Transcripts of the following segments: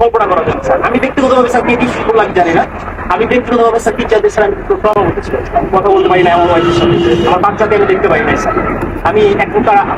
কল্পনা করা স্যার কি জানি না। আমি স্যার টিচারদের স্যার, আমি কথা বলতে পারি না এমন আমার আমি দেখতে না স্যার। আমি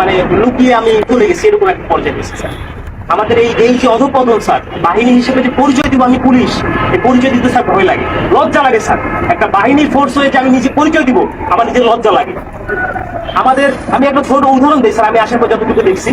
মানে লুকিয়ে আমি চলে গেছি, এরকম একটা পর্যায়ে গেছি, স্যার। আমাদের এই এই যে অধপতন, স্যার, বাহিনী হিসেবে যে পরিচয় দিব আমি পুলিশ, এই পরিচয় দিতে, স্যার, ভয় লাগে। লজ্জা লাগে, স্যার। একটা বাহিনীর ফোর্স হয়ে যে আমি নিজে পরিচয় দিব, আমার নিজের লজ্জা লাগে। আমাদের, আমি একটা ছোট উদাহরণ দিই, স্যার, আমি আসার পর যতটুকু দেখছি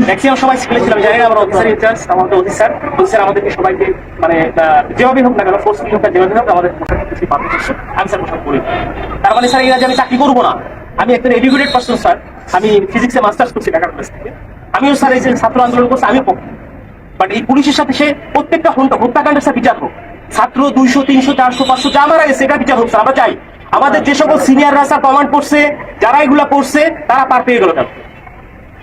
ম্যাক্সিমাম সবাই সিভিল ছিলাম জানি না আমার অফিসার ইনচার্জ আমাদের অফিসার অফিসার আমাদেরকে সবাইকে মানে যেভাবে হোক না কেন ফোর্স হোক না যেভাবে হোক আমাদের আমি স্যার পোশাক করি। তার মানে স্যার এরা যে আমি চাকরি করব না। আমি একজন এডুকেটেড পার্সন স্যার। আমি ফিজিক্সে মাস্টার্স করছি ঢাকা কলেজ থেকে। আমিও স্যার এই যে ছাত্র আন্দোলন করছি বাট এই পুলিশের সাথে সে প্রত্যেকটা হত্যা- হত্যাকাণ্ডের স্যার বিচার হোক। ছাত্র দুইশো তিনশো চারশো পাঁচশো যা মারা গেছে এটা বিচার হোক স্যার আমরা চাই। আমাদের যে সকল সিনিয়ররা স্যার কমান্ড করছে যারা এগুলা করছে তারা পার পেয়ে গেল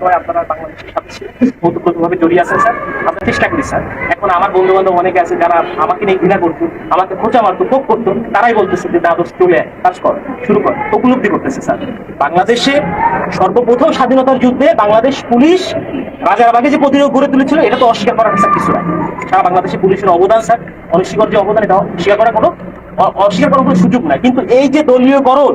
সবাই আপনারা বাংলাদেশের সাথে জড়িয়ে আছেন, স্যার। চেষ্টা করি স্যার। এখন আমার বন্ধু বান্ধব অনেকে আছে যারা আমাকে নিয়ে ঘৃণা করতো, আমাকে মারতো করতো, তারাই বলতেছে যে চলে কাজ কর, শুরু কর। উপলব্ধি করতেছে, স্যার। বাংলাদেশে সর্বপ্রথম স্বাধীনতার যুদ্ধে বাংলাদেশ পুলিশ রাজারবাগে যে প্রতিরোধ গড়ে তুলেছিল, এটা তো অস্বীকার করার স্যার কিছু নাই। সারা বাংলাদেশে পুলিশের অবদান, স্যার। অনস্বীকার যে অবদান, এটা অস্বীকার করার কোনো অস্বীকার করার কোনো সুযোগ নাই। কিন্তু এই যে দলীয়করণ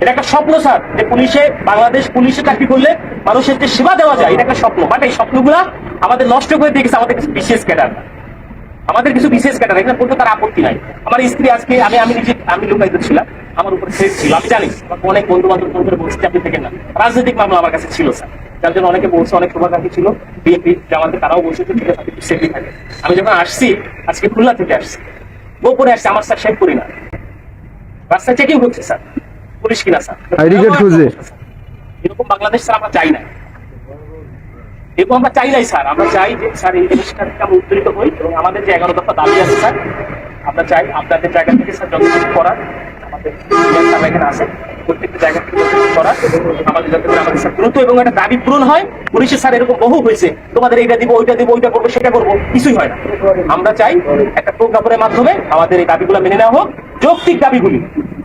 এটা একটা স্বপ্ন, স্যার, যে পুলিশে, বাংলাদেশ পুলিশে চাকরি করলে মানুষের যে সেবা দেওয়া যায়, এটা একটা স্বপ্ন। বাট এই স্বপ্নগুলা আমাদের নষ্ট করে দিয়ে আমাদের কিছু বিশেষ ক্যাডার। আমাদের কিছু বিশেষ ক্যাডার, এখানে বলতে তার আপত্তি নাই। আমার স্ত্রী আজকে, আমি আমি নিজে, আমি লোকায়িত ছিলাম, আমার উপরে থ্রেট ছিল। আমি জানি অনেক বন্ধু বান্ধব ফোন বলছি আপনি থেকে না। রাজনৈতিক মামলা আমার কাছে ছিল, স্যার। যার জন্য অনেকে বলছে, অনেক শুভাকাঙ্ক্ষী ছিল, বিএনপি জামাতে, তারাও বলছে, যে ঠিক আছে, আপনি সেফলি থাকে আমি যখন আসছি, আজকে খুলনা থেকে আসছি। গোপনে আসছি, আমার স্যার শেখ করি না। রাস্তায় চেকিং হচ্ছে, স্যার। পুলিশ কিনা স্যার? আইডি কার্ড খুঁজে। এরকম বাংলাদেশ স্যার আমরা চাই না। এরকম আমরা চাই নাই স্যার। আমরা চাই যে স্যার এই জিনিসটা থেকে আমরা উত্তরিত হই এবং আমাদের যে এগারো দফা দাবি আছে স্যার আমরা চাই আপনাদের জায়গা থেকে স্যার যত কিছু করার আমাদের এখানে আছে। আমাদের একটা দাবি পূরণ হয়। পুলিশের বহু হয়েছে। তোমাদের ওইটা দিব, ওইটা করব, সেটা করব, কিছুই হয় না। আমরা চাই একটা মাধ্যমে আমাদের এই দাবিগুলো মেনে নেওয়া হোক। যৌক্তিক দাবিগুলি,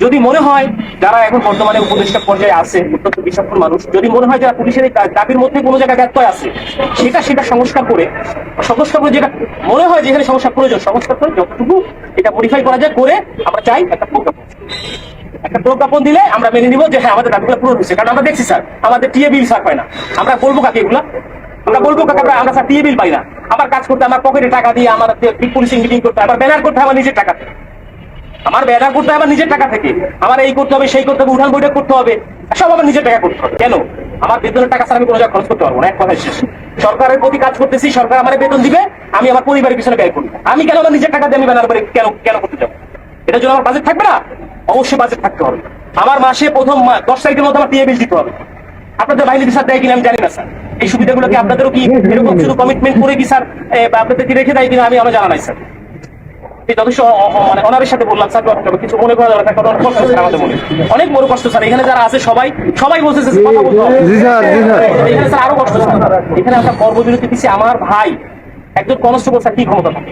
যদি মনে হয় যারা এখন বর্তমানে উপদেষ্টা পর্যায়ে আছে, অত্যন্ত বিচক্ষণ মানুষ, যদি মনে হয় যারা পুলিশের দাবির মধ্যে কোনো জায়গায় ব্যত্যয় আছে, সেটা সেটা সংস্কার করে সংস্কার করে যেটা মনে হয় যেখানে সংস্কার প্রয়োজন, সংস্কার করে যতটুকু এটা মডিফাই করা যায়, করে আমরা চাই একটা প্রজ্ঞাপন। একটা প্রজ্ঞাপন দিলে আমরা মেনে নিব যে হ্যাঁ আমাদের দাবিগুলো পূরণ হচ্ছে কারণ আমরা দেখছি, স্যার, আমাদের টিএ বিল স্যার পাই না। আমরা বলব কাকে আমরা বলব কাকে? আমরা আমরা, স্যার, টিএ বিল পাই না। আমার কাজ করতে, আমার পকেটে টাকা দিয়ে আমার পুলিশিং মিটিং করতে, আমার ব্যানার করতে আমার নিজের টাকা। আমার ব্যানার করতে আমার নিজের টাকা থেকে। আমার এই করতে হবে, সেই করতে হবে, উঠান বৈঠক করতে হবে। সব আমার নিজের টাকা করতে হবে। কেন? আমার বেতনের টাকা, স্যার, আমি কোনো জায়গায় খরচ করতে পারব না। এক কথায় শেষ। সরকারের প্রতি কাজ করতেছি, সরকার আমার বেতন দিবে, আমি আমার পরিবারের পিছনে ব্যয় করি। আমি কেন আমার নিজের টাকা দিয়ে আমি ব্যানার করে কেন কেন করতে যাব? এটার জন্য আমার বাজেট থাকবে না? অবশ্যই বাজেট থাকতে হবে। আমার মাসে প্রথম দশ তারিখের মধ্যে আমার টিএ বিল দিতে হবে। আপনাদের বাহিনী স্যার দেয় কিনা আমি জানি না স্যার। এই সুবিধাগুলো কি আপনাদেরও কি এরকম শুধু কমিটমেন্ট করে কি স্যার আপনাদের কি রেখে দেয় কিনা আমি আমার জানা নাই স্যার। যথেষ্ট মানে অনারের সাথে বললাম স্যার কিছু মনে করা যাবে কারণ কষ্ট স্যার আমাদের মনে। অনেক বড় কষ্ট স্যার। এখানে যারা আছে সবাই সবাই বলতেছে কথা বলতে হবে। জি স্যার, জি স্যার। এখানে স্যার আরও কষ্ট স্যার। এখানে আমরা কর্মবিরতি দিচ্ছি আমার ভাই। একজন কনস্টেবল স্যার কি ক্ষমতা থাকে?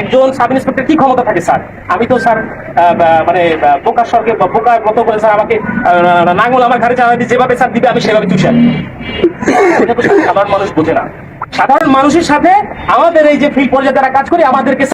একজন সাব ইন্সপেক্টর কি ক্ষমতা থাকে, স্যার? আমি তো, স্যার মানে বোকার সঙ্গে বোকার মতো করে, স্যার, আমাকে নাঙ্গল আমার ঘরে চালা দিয়ে যেভাবে, স্যার, দিবে, আমি সেভাবে তুষার সাধারণ মানুষ বোঝে না। সাধারণ মানুষের সাথে আমাদের এই যে ফিল্ড পর্যায়ে তারা কাজ করে, আমাদেরকে